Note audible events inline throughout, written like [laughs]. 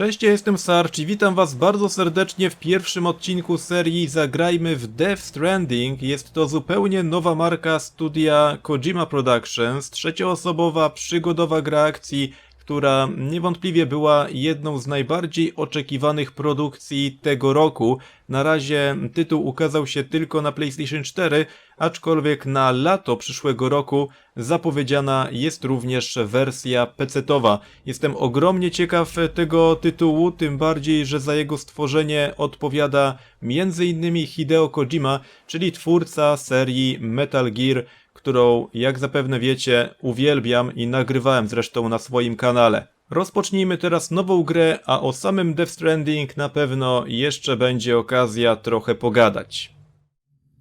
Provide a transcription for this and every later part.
Cześć, ja jestem Sarch i witam was bardzo serdecznie w pierwszym odcinku serii Zagrajmy w Death Stranding. Jest to zupełnie nowa marka studia Kojima Productions, trzecioosobowa, przygodowa gra akcji, która niewątpliwie była jedną z najbardziej oczekiwanych produkcji tego roku. Na razie tytuł ukazał się tylko na PlayStation 4, aczkolwiek na lato przyszłego roku zapowiedziana jest również wersja PC-towa. Jestem ogromnie ciekaw tego tytułu, tym bardziej, że za jego stworzenie odpowiada m.in. Hideo Kojima, czyli twórca serii Metal Gear, którą, jak zapewne wiecie, uwielbiam i nagrywałem zresztą na swoim kanale. Rozpocznijmy teraz nową grę, a o samym Death Stranding na pewno jeszcze będzie okazja trochę pogadać.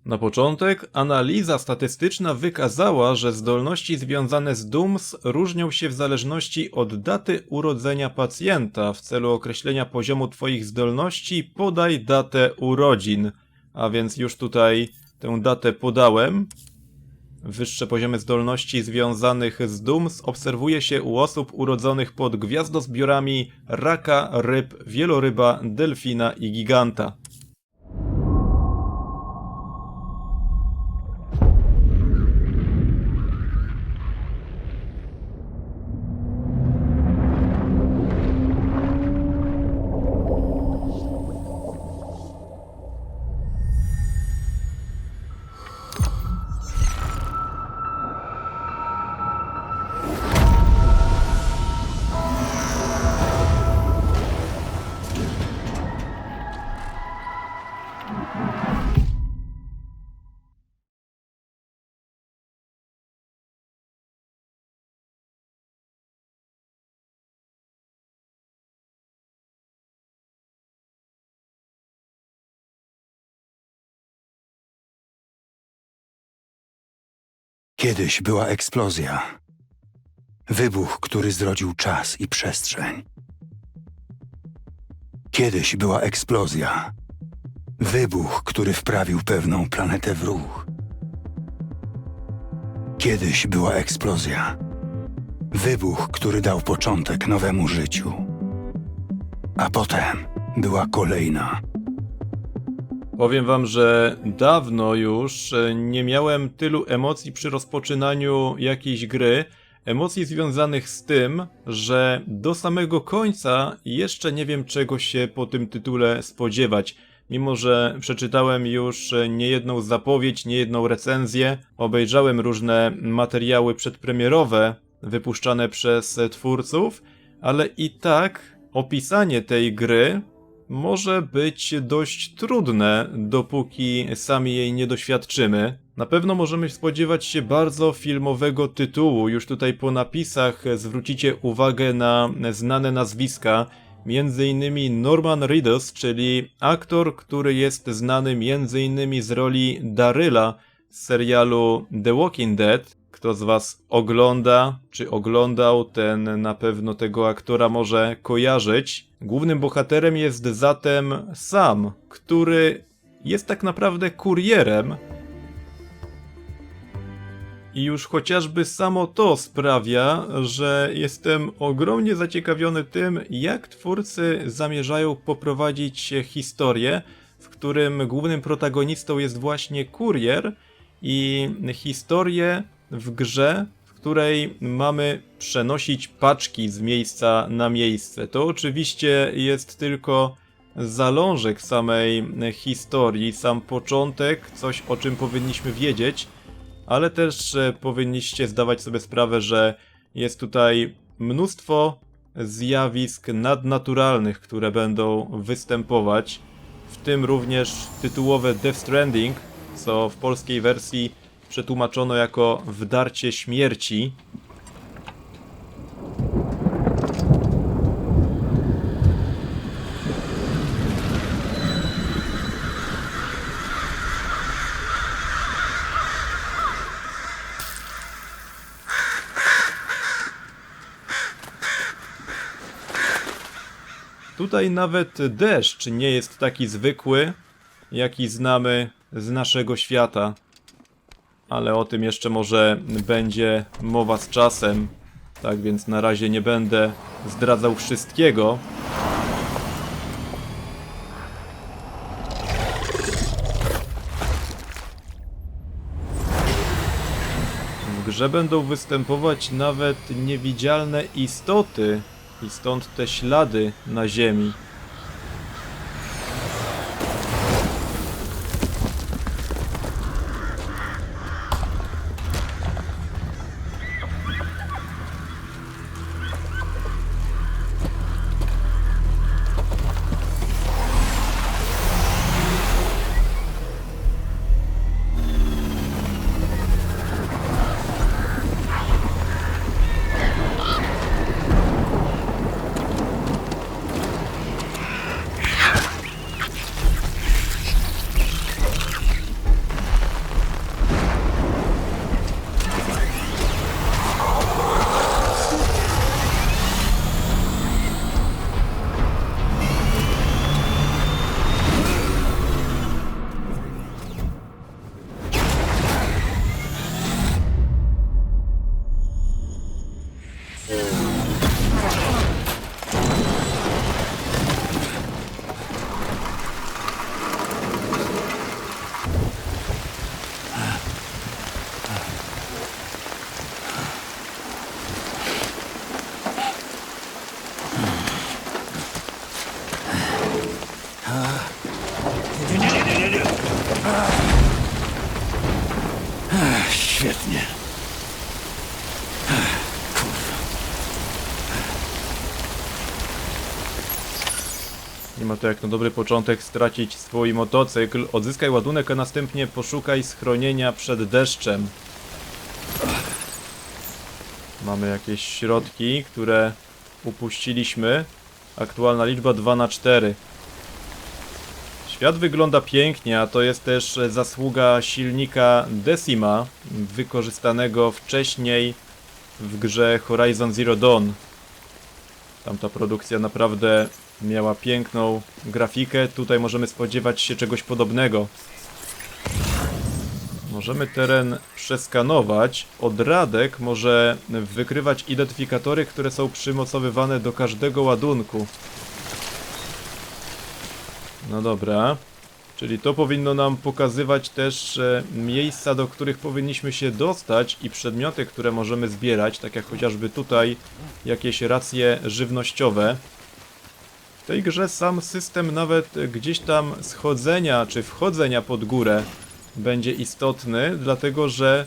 Na początek analiza statystyczna wykazała, że zdolności związane z DUMS różnią się w zależności od daty urodzenia pacjenta. W celu określenia poziomu Twoich zdolności podaj datę urodzin. A więc już tutaj tę datę podałem. Wyższe poziomy zdolności związanych z DUMS obserwuje się u osób urodzonych pod gwiazdozbiorami raka, ryb, wieloryba, delfina i giganta. Kiedyś była eksplozja. Wybuch, który zrodził czas i przestrzeń. Kiedyś była eksplozja. Wybuch, który wprawił pewną planetę w ruch. Kiedyś była eksplozja. Wybuch, który dał początek nowemu życiu. A potem była kolejna. Powiem wam, że dawno już e, nie miałem tylu emocji przy rozpoczynaniu jakiejś gry. Emocji związanych z tym, że do samego końca jeszcze nie wiem czego się po tym tytule spodziewać. Mimo, że przeczytałem już e, niejedną zapowiedź, niejedną recenzję, obejrzałem różne materiały przedpremierowe wypuszczane przez e, twórców, ale i tak opisanie tej gry może być dość trudne, dopóki sami jej nie doświadczymy. Na pewno możemy spodziewać się bardzo filmowego tytułu. Już tutaj po napisach zwrócicie uwagę na znane nazwiska. Innymi Norman Reedus, czyli aktor, który jest znany innymi z roli Daryla z serialu The Walking Dead. Kto z was ogląda, czy oglądał, ten na pewno tego aktora może kojarzyć. Głównym bohaterem jest zatem Sam, który jest tak naprawdę kurierem. I już chociażby samo to sprawia, że jestem ogromnie zaciekawiony tym, jak twórcy zamierzają poprowadzić historię, w którym głównym protagonistą jest właśnie kurier i historię w grze, której mamy przenosić paczki z miejsca na miejsce. To oczywiście jest tylko zalążek samej historii, sam początek, coś o czym powinniśmy wiedzieć, ale też e, powinniście zdawać sobie sprawę, że jest tutaj mnóstwo zjawisk nadnaturalnych, które będą występować, w tym również tytułowe Death Stranding, co w polskiej wersji przetłumaczono jako wdarcie śmierci. Tutaj nawet deszcz nie jest taki zwykły, jaki znamy z naszego świata ale o tym jeszcze może będzie mowa z czasem. Tak więc na razie nie będę zdradzał wszystkiego. W grze będą występować nawet niewidzialne istoty i stąd te ślady na ziemi. To jak na dobry początek stracić swój motocykl. Odzyskaj ładunek, a następnie poszukaj schronienia przed deszczem. Mamy jakieś środki, które upuściliśmy. Aktualna liczba 2 na 4. Świat wygląda pięknie, a to jest też zasługa silnika Decima, wykorzystanego wcześniej w grze Horizon Zero Dawn. Tamta produkcja naprawdę miała piękną grafikę. Tutaj możemy spodziewać się czegoś podobnego. Możemy teren przeskanować. Odradek może wykrywać identyfikatory, które są przymocowywane do każdego ładunku. No dobra. Czyli to powinno nam pokazywać też miejsca, do których powinniśmy się dostać i przedmioty, które możemy zbierać, tak jak chociażby tutaj jakieś racje żywnościowe. Tej grze sam system nawet gdzieś tam schodzenia czy wchodzenia pod górę będzie istotny, dlatego że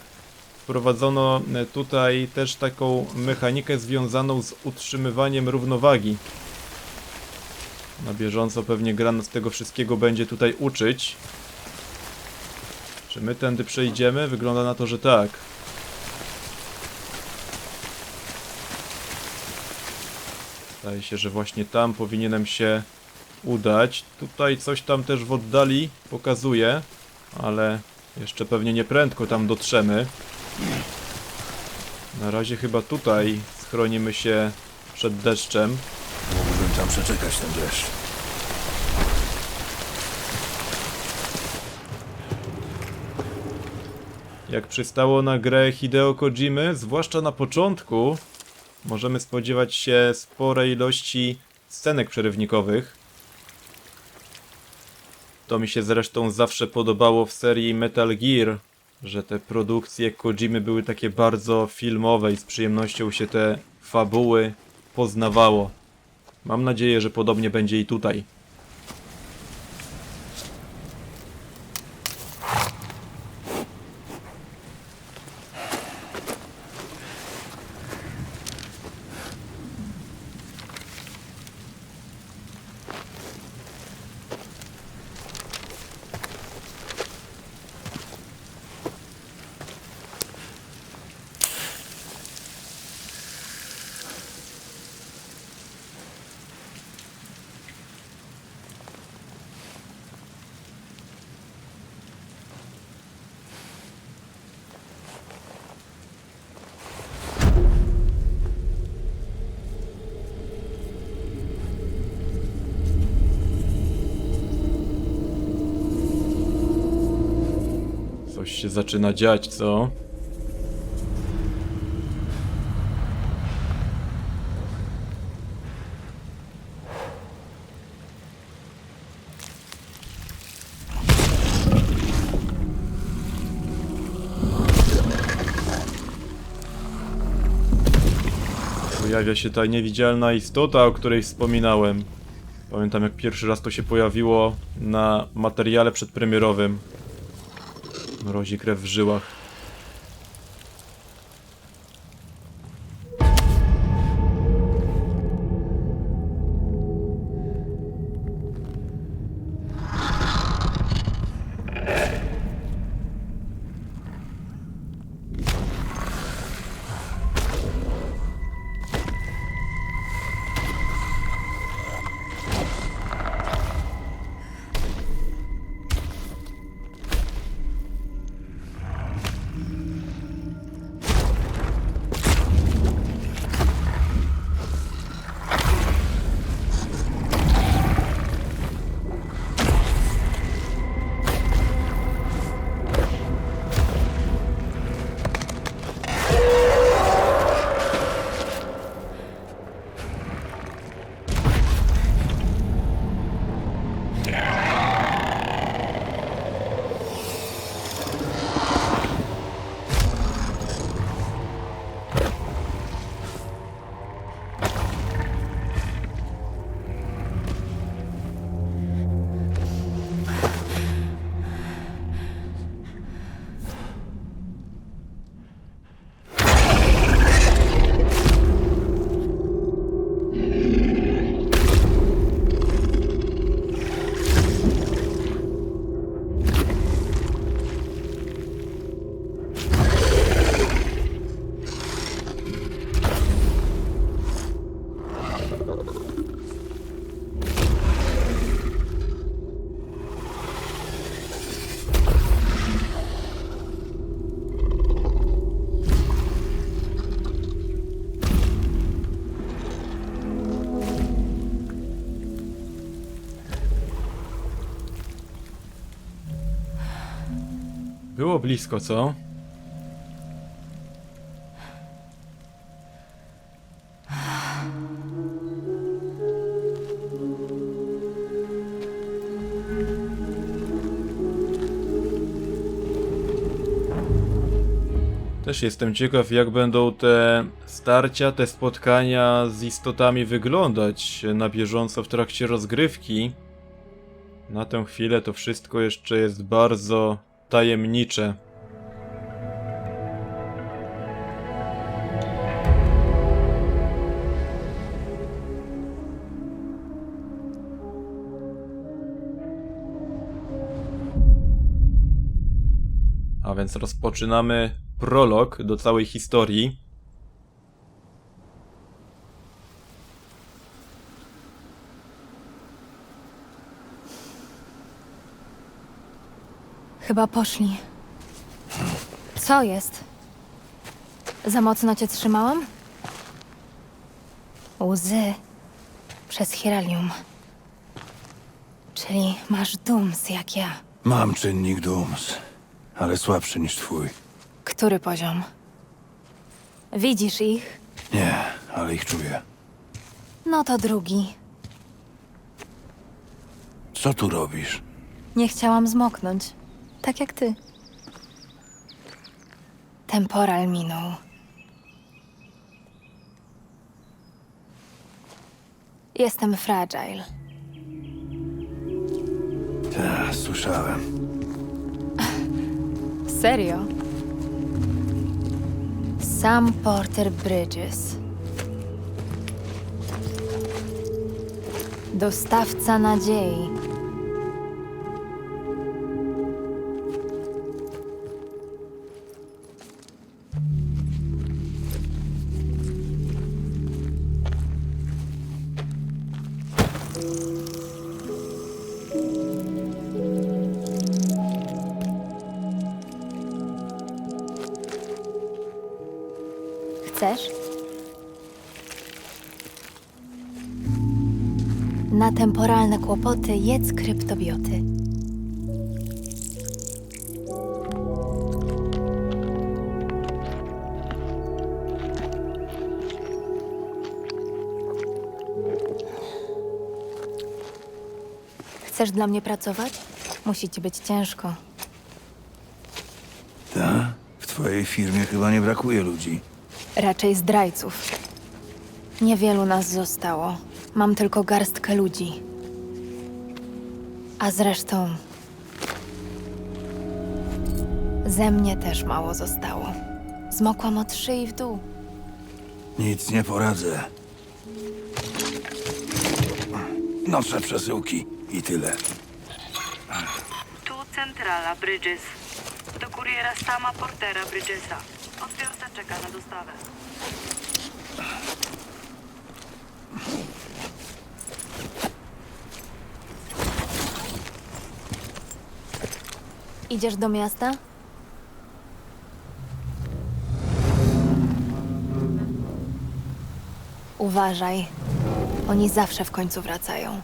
wprowadzono tutaj też taką mechanikę związaną z utrzymywaniem równowagi. Na bieżąco pewnie gra nas tego wszystkiego będzie tutaj uczyć. Czy my tędy przejdziemy? Wygląda na to, że tak. Wydaje się, że właśnie tam powinienem się udać. Tutaj coś tam też w oddali pokazuje, ale jeszcze pewnie nie prędko tam dotrzemy. Na razie chyba tutaj schronimy się przed deszczem. Mógłbym tam przeczekać ten deszcz. Jak przystało na grę Hideo Kojimy, zwłaszcza na początku, możemy spodziewać się sporej ilości scenek przerywnikowych. To mi się zresztą zawsze podobało w serii Metal Gear, że te produkcje Kojimy były takie bardzo filmowe i z przyjemnością się te fabuły poznawało. Mam nadzieję, że podobnie będzie i tutaj. Się zaczyna dziać, co? Pojawia się ta niewidzialna istota, o której wspominałem. Pamiętam jak pierwszy raz to się pojawiło na materiale przedpremierowym. Mrozi krew w żyłach. Było blisko, co? Też jestem ciekaw, jak będą te starcia, te spotkania z istotami wyglądać na bieżąco w trakcie rozgrywki. Na tę chwilę to wszystko jeszcze jest bardzo tajemnicze. A więc rozpoczynamy prolog do całej historii. Chyba poszli. Co jest? Za mocno cię trzymałam? Łzy przez Hiralium. Czyli masz dums jak ja. Mam czynnik Dooms, ale słabszy niż twój. Który poziom? Widzisz ich? Nie, ale ich czuję. No to drugi. Co tu robisz? Nie chciałam zmoknąć. Tak jak ty. Temporal minął. Jestem fragile. Tak, słyszałem. [laughs] Serio? Sam Porter Bridges. Dostawca nadziei. Chcesz? Na temporalne kłopoty jedz kryptobioty. Chcesz dla mnie pracować? Musi ci być ciężko. Tak? W twojej firmie chyba nie brakuje ludzi. Raczej zdrajców. Niewielu nas zostało. Mam tylko garstkę ludzi. A zresztą. Ze mnie też mało zostało. Zmokłam od szyi w dół. Nic nie poradzę. Noszę przesyłki i tyle. Tu centrala Bridges. Do kuriera sama portera Bridgesa. Odbiorca czeka na dostawę. Idziesz do miasta? Uważaj. Oni zawsze w końcu wracają.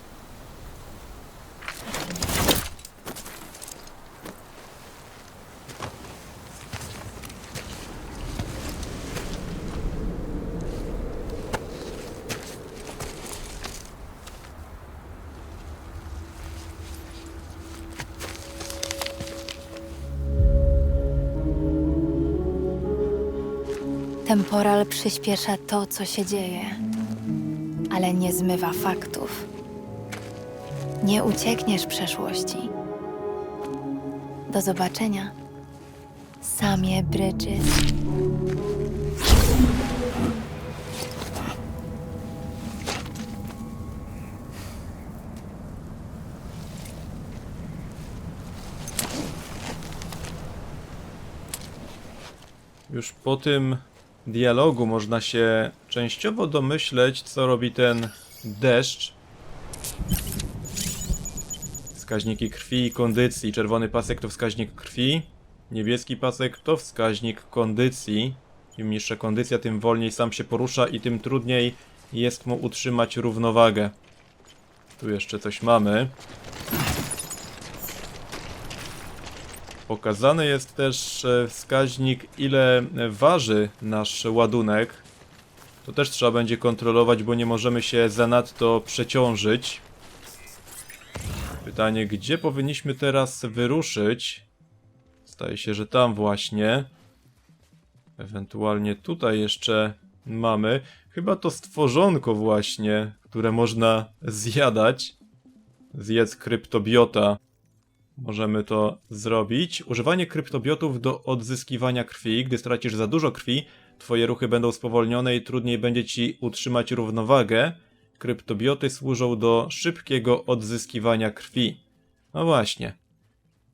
Temporal przyspiesza to, co się dzieje, ale nie zmywa faktów. Nie uciekniesz przeszłości. Do zobaczenia. Samie Bridges. Już po tym dialogu można się częściowo domyśleć, co robi ten deszcz. Wskaźniki krwi i kondycji. Czerwony pasek to wskaźnik krwi, niebieski pasek to wskaźnik kondycji. Im niższa kondycja, tym wolniej sam się porusza i tym trudniej jest mu utrzymać równowagę. Tu jeszcze coś mamy. Pokazany jest też e, wskaźnik, ile waży nasz ładunek. To też trzeba będzie kontrolować, bo nie możemy się zanadto przeciążyć. Pytanie, gdzie powinniśmy teraz wyruszyć? Zdaje się, że tam właśnie. Ewentualnie tutaj jeszcze mamy. Chyba to stworzonko właśnie, które można zjadać. Zjedz kryptobiota. Możemy to zrobić. Używanie kryptobiotów do odzyskiwania krwi. Gdy stracisz za dużo krwi, twoje ruchy będą spowolnione i trudniej będzie ci utrzymać równowagę. Kryptobioty służą do szybkiego odzyskiwania krwi. No właśnie.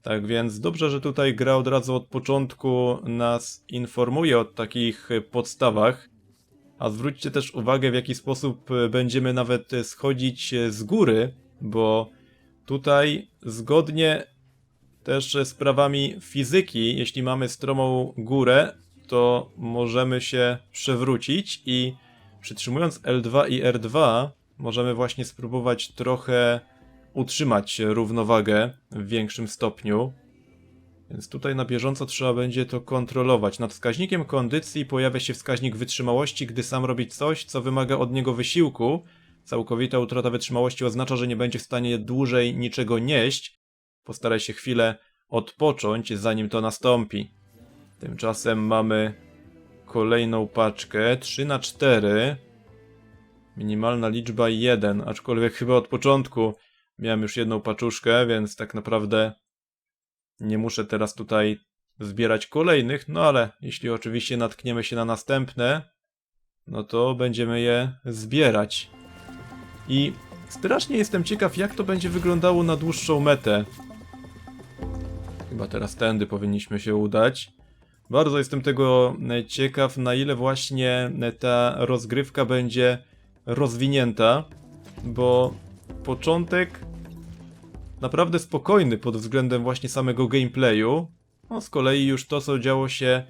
Tak więc dobrze, że tutaj gra od razu od początku nas informuje o takich podstawach. A zwróćcie też uwagę, w jaki sposób będziemy nawet schodzić z góry, bo tutaj zgodnie też z prawami fizyki, jeśli mamy stromą górę, to możemy się przewrócić i przytrzymując L2 i R2 możemy właśnie spróbować trochę utrzymać równowagę w większym stopniu. Więc tutaj na bieżąco trzeba będzie to kontrolować. Nad wskaźnikiem kondycji pojawia się wskaźnik wytrzymałości, gdy sam robi coś, co wymaga od niego wysiłku. Całkowita utrata wytrzymałości oznacza, że nie będzie w stanie dłużej niczego nieść. Postaraj się chwilę odpocząć, zanim to nastąpi. Tymczasem mamy kolejną paczkę 3 na 4 Minimalna liczba 1, aczkolwiek chyba od początku miałem już jedną paczuszkę, więc tak naprawdę nie muszę teraz tutaj zbierać kolejnych, no ale jeśli oczywiście natkniemy się na następne, no to będziemy je zbierać. I strasznie jestem ciekaw, jak to będzie wyglądało na dłuższą metę. Chyba teraz tędy powinniśmy się udać. Bardzo jestem tego ciekaw, na ile właśnie ta rozgrywka będzie rozwinięta, bo początek naprawdę spokojny pod względem właśnie samego gameplayu. No z kolei już to, co działo się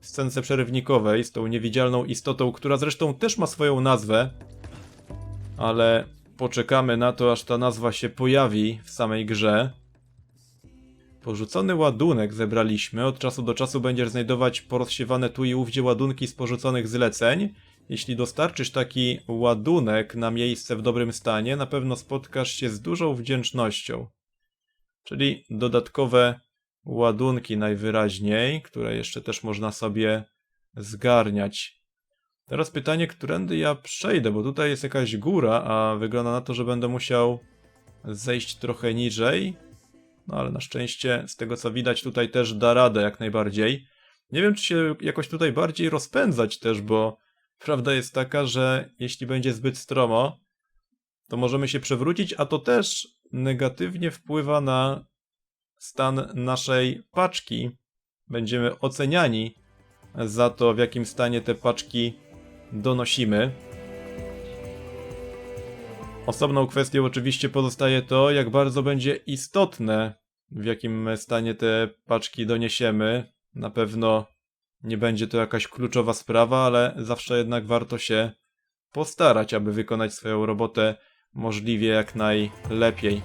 w scence przerywnikowej z tą niewidzialną istotą, która zresztą też ma swoją nazwę, ale poczekamy na to, aż ta nazwa się pojawi w samej grze. Porzucony ładunek zebraliśmy. Od czasu do czasu będziesz znajdować porozsiewane tu i ówdzie ładunki z porzuconych zleceń. Jeśli dostarczysz taki ładunek na miejsce w dobrym stanie, na pewno spotkasz się z dużą wdzięcznością. Czyli dodatkowe ładunki najwyraźniej, które jeszcze też można sobie zgarniać. Teraz pytanie, którędy ja przejdę, bo tutaj jest jakaś góra, a wygląda na to, że będę musiał zejść trochę niżej. No ale na szczęście, z tego co widać, tutaj też da radę jak najbardziej. Nie wiem, czy się jakoś tutaj bardziej rozpędzać też, bo prawda jest taka, że jeśli będzie zbyt stromo, to możemy się przewrócić, a to też negatywnie wpływa na stan naszej paczki. Będziemy oceniani za to, w jakim stanie te paczki donosimy. Osobną kwestią oczywiście pozostaje to, jak bardzo będzie istotne, w jakim stanie te paczki doniesiemy. Na pewno nie będzie to jakaś kluczowa sprawa, ale zawsze jednak warto się postarać, aby wykonać swoją robotę możliwie jak najlepiej.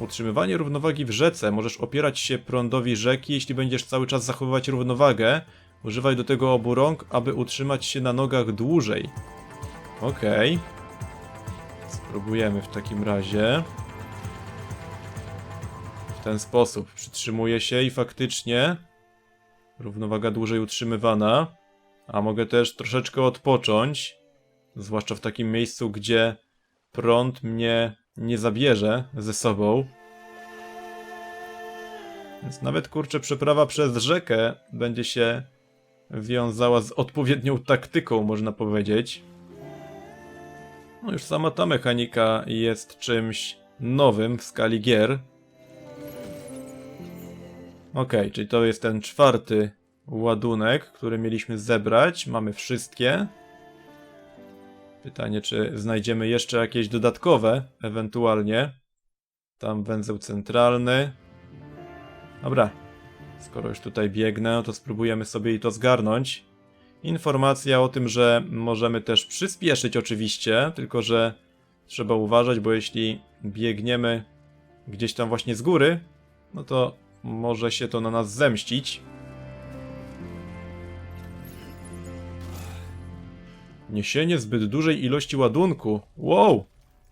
Utrzymywanie równowagi w rzece. Możesz opierać się prądowi rzeki, jeśli będziesz cały czas zachowywać równowagę. Używaj do tego obu rąk, aby utrzymać się na nogach dłużej. Okej. Spróbujemy w takim razie. W ten sposób. Przytrzymuję się i faktycznie równowaga dłużej utrzymywana. A mogę też troszeczkę odpocząć. Zwłaszcza w takim miejscu, gdzie prąd mnie nie zabierze ze sobą. Więc nawet kurczę, przeprawa przez rzekę będzie się wiązała z odpowiednią taktyką, można powiedzieć. No już sama ta mechanika jest czymś nowym w skali gier. Okej, czyli to jest ten czwarty ładunek, który mieliśmy zebrać. Mamy wszystkie. Pytanie, czy znajdziemy jeszcze jakieś dodatkowe, ewentualnie. Tam węzeł centralny. Dobra. Skoro już tutaj biegnę, to spróbujemy sobie i to zgarnąć. Informacja o tym, że możemy też przyspieszyć oczywiście, tylko że trzeba uważać, bo jeśli biegniemy gdzieś tam właśnie z góry, no to może się to na nas zemścić. Niesienie zbyt dużej ilości ładunku. Wow!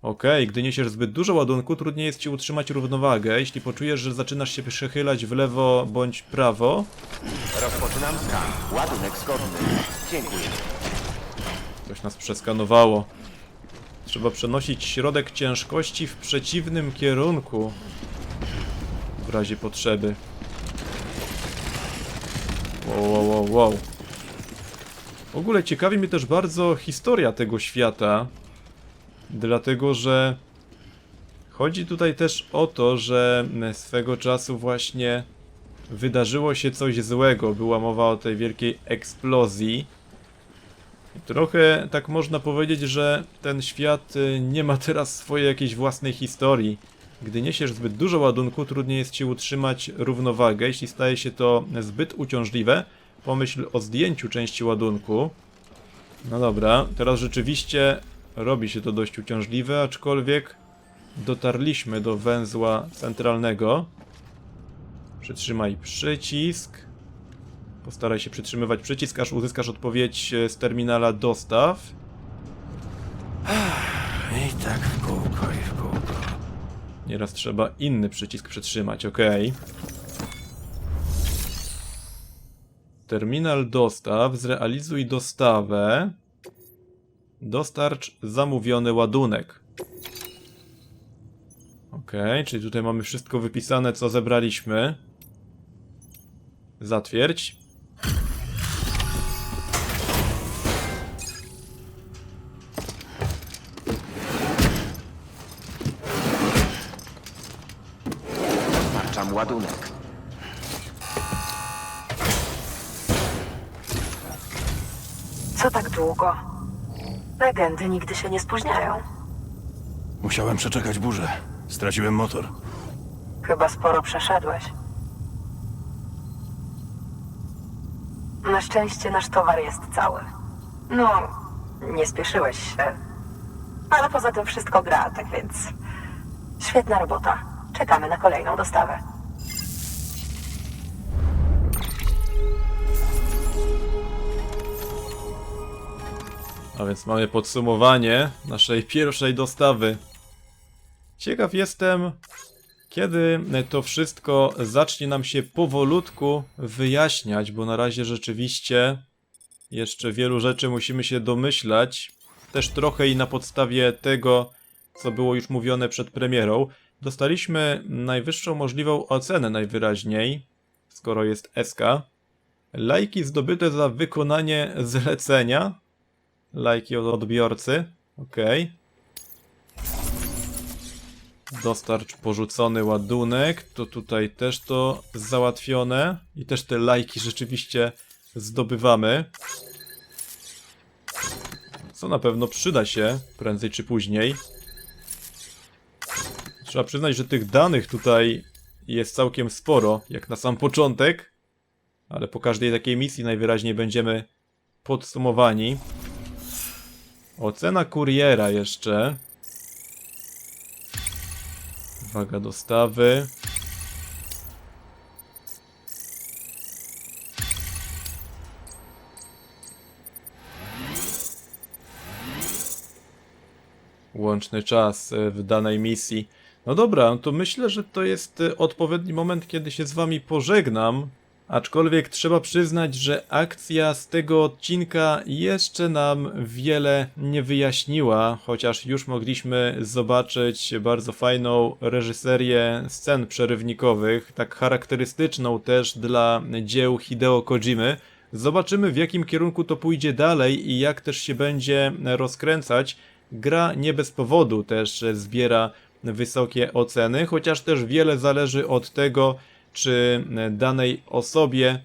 Okej, gdy niesiesz zbyt dużo ładunku, trudniej jest ci utrzymać równowagę. Jeśli poczujesz, że zaczynasz się przechylać w lewo bądź prawo, Rozpoczynam skan. Ładunek zgodny. Dziękuję. Coś nas przeskanowało. Trzeba przenosić środek ciężkości w przeciwnym kierunku. W razie potrzeby. Wow, wow, wow, wow. W ogóle ciekawi mnie też bardzo historia tego świata. Dlatego, że chodzi tutaj też o to, że swego czasu właśnie wydarzyło się coś złego. Była mowa o tej wielkiej eksplozji. Trochę tak można powiedzieć, że ten świat y, nie ma teraz swojej jakiejś własnej historii. Gdy niesiesz zbyt dużo ładunku, trudniej jest ci utrzymać równowagę. Jeśli staje się to zbyt uciążliwe, pomyśl o zdjęciu części ładunku. No dobra, teraz rzeczywiście robi się to dość uciążliwe, aczkolwiek dotarliśmy do węzła centralnego. Przytrzymaj przycisk. Postaraj się przytrzymywać przycisk, aż uzyskasz odpowiedź e, z terminala dostaw. I tak w kółko i w kółko. Nieraz trzeba inny przycisk przytrzymać, ok. Terminal dostaw, zrealizuj dostawę. Dostarcz zamówiony ładunek. Ok, czyli tutaj mamy wszystko wypisane, co zebraliśmy. Zatwierdź. Dostarczam ładunek. Co tak długo? Legendy nigdy się nie spóźniają. Musiałem przeczekać burzę. Straciłem motor. Chyba sporo przeszedłeś. Na szczęście nasz towar jest cały. No, nie spieszyłeś się. Ale poza tym wszystko gra, tak więc. Świetna robota. Czekamy na kolejną dostawę. A więc mamy podsumowanie naszej pierwszej dostawy. Ciekaw jestem, kiedy to wszystko zacznie nam się powolutku wyjaśniać, bo na razie rzeczywiście Jeszcze wielu rzeczy musimy się domyślać. Też trochę i na podstawie tego, co było już mówione przed premierą. Dostaliśmy najwyższą możliwą ocenę najwyraźniej, skoro jest SK. Lajki zdobyte za wykonanie zlecenia. Lajki od odbiorcy. Okej. Dostarcz porzucony ładunek. To tutaj też to załatwione. I też te lajki rzeczywiście zdobywamy. Co na pewno przyda się prędzej czy później. Trzeba przyznać, że tych danych tutaj jest całkiem sporo, jak na sam początek. Ale po każdej takiej misji najwyraźniej będziemy podsumowani. Ocena kuriera jeszcze. Waga dostawy. Łączny czas e, w danej misji. No dobra, no to myślę, że to jest e, odpowiedni moment, kiedy się z wami pożegnam. Aczkolwiek trzeba przyznać, że akcja z tego odcinka jeszcze nam wiele nie wyjaśniła, chociaż już mogliśmy zobaczyć bardzo fajną reżyserię scen przerywnikowych, tak charakterystyczną też dla dzieł Hideo Kojimy. Zobaczymy w jakim kierunku to pójdzie dalej i jak też się będzie rozkręcać. Gra nie bez powodu też zbiera wysokie oceny, chociaż też wiele zależy od tego, czy danej osobie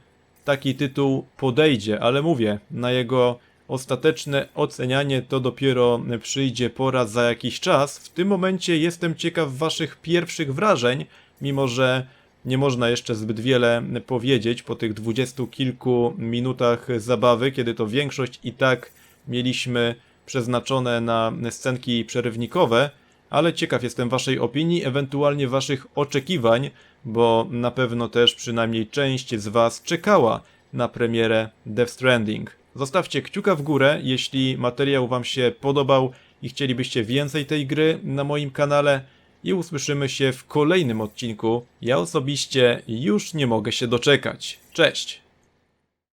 taki tytuł podejdzie, ale mówię, na jego ostateczne ocenianie to dopiero przyjdzie pora za jakiś czas. W tym momencie jestem ciekaw waszych pierwszych wrażeń, mimo że nie można jeszcze zbyt wiele powiedzieć po tych dwudziestu kilku minutach zabawy, kiedy to większość i tak mieliśmy przeznaczone na scenki przerywnikowe, ale ciekaw jestem waszej opinii, ewentualnie waszych oczekiwań, bo na pewno też przynajmniej część z was czekała na premierę Death Stranding. Zostawcie kciuka w górę, jeśli materiał wam się podobał i chcielibyście więcej tej gry na moim kanale i usłyszymy się w kolejnym odcinku. Ja osobiście już nie mogę się doczekać. Cześć!